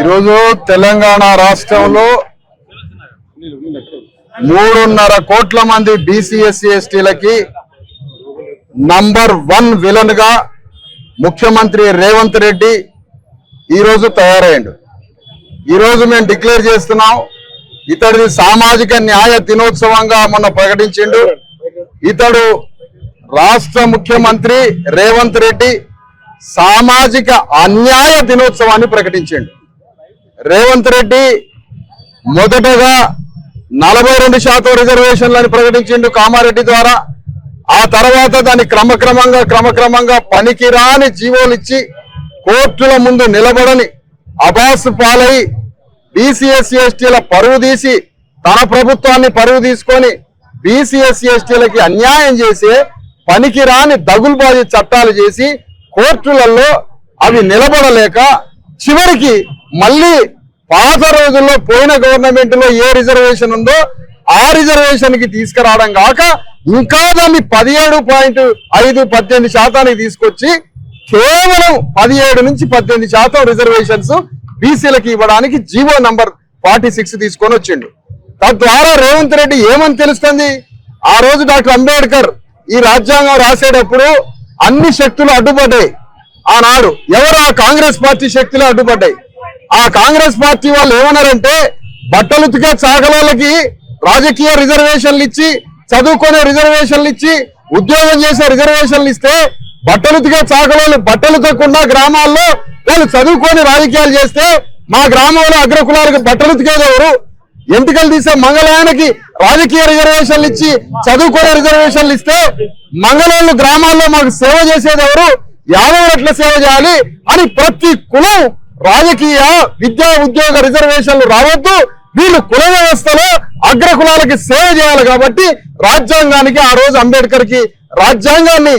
ఈరోజు తెలంగాణ రాష్ట్రంలో మూడున్నర కోట్ల మంది బీసీఎస్సీ ఎస్టీలకి నంబర్ వన్ విలన్గా ముఖ్యమంత్రి రేవంత్ రెడ్డి ఈరోజు తయారయ్యండు ఈరోజు మేము డిక్లేర్ చేస్తున్నాం ఇతడిది సామాజిక న్యాయ దినోత్సవంగా మొన్న ప్రకటించిండు. ఇతడు రాష్ట్ర ముఖ్యమంత్రి రేవంత్ రెడ్డి సామాజిక అన్యాయ దినోత్సవాన్ని ప్రకటించిండు. రేవంత్ రెడ్డి మొదటగా నలభై రెండు శాతం రిజర్వేషన్లను ప్రకటించిండు కామారెడ్డి ద్వారా. ఆ తర్వాత దాన్ని క్రమక్రమంగా క్రమక్రమంగా పనికిరాని జీవోలు ఇచ్చి కోర్టుల ముందు నిలబడని అబాసు పాలై బీసీఎస్సీ ఎస్టీల పరువు తీసి తన ప్రభుత్వాన్ని పరువు తీసుకొని బీసీఎస్సీ ఎస్టీలకి అన్యాయం చేసే పనికిరాని దగులుబాజీ చట్టాలు చేసి కోర్టులలో అవి నిలబడలేక చివరికి మళ్ళీ పాత రోజుల్లో పోయిన గవర్నమెంట్లో ఏ రిజర్వేషన్ ఉందో ఆ రిజర్వేషన్కి తీసుకురావడం కాక ఇంకా దాన్ని పదిహేడు పాయింట్ ఐదు పద్దెనిమిది శాతానికి తీసుకొచ్చి కేవలం పదిహేడు నుంచి పద్దెనిమిది శాతం రిజర్వేషన్స్ బీసీలకు ఇవ్వడానికి జీవో నంబర్ ఫార్టీ సిక్స్ తీసుకొని వచ్చిండు. తద్వారా రేవంత్ రెడ్డి ఏమని తెలుస్తుంది? ఆ రోజు డాక్టర్ అంబేద్కర్ ఈ రాజ్యాంగం రాసేటప్పుడు అన్ని శక్తులు అడ్డుపడ్డాయి. ఆనాడు ఎవరు ఆ కాంగ్రెస్ పార్టీ శక్తులు అడ్డుపడ్డాయి? ఆ కాంగ్రెస్ పార్టీ వాళ్ళు ఏమన్నారంటే బట్టలు ఉతికే చాకలోళ్ళకి రాజకీయ రిజర్వేషన్లు ఇచ్చి చదువుకునే రిజర్వేషన్లు ఇచ్చి ఉద్యోగం చేసే రిజర్వేషన్లు ఇస్తే బట్టలు ఉతికే చాకలోళ్ళు బట్టలు ఉతకకుండా గ్రామాల్లో వాళ్ళు చదువుకొని రాజకీయాలు చేస్తే మా గ్రామంలో అగ్రకులాలకు బట్టలు ఉతికేది ఎవరు? ఎంటికలు తీసే మంగళయానికి రాజకీయ రిజర్వేషన్లు ఇచ్చి చదువుకునే రిజర్వేషన్లు ఇస్తే మంగళోళ్ళు గ్రామాల్లో మాకు సేవ చేసేది ఎవరు? యాదవ్ సేవ చేయాలి? అని ప్రతి కులం రాజకీయ విద్యా ఉద్యోగ రిజర్వేషన్లు రావద్దు. వీళ్ళు కుల వ్యవస్థలో అగ్రకులాలకి సేవ చేయాలి కాబట్టి రాజ్యాంగానికి ఆ రోజు అంబేద్కర్కి రాజ్యాంగాన్ని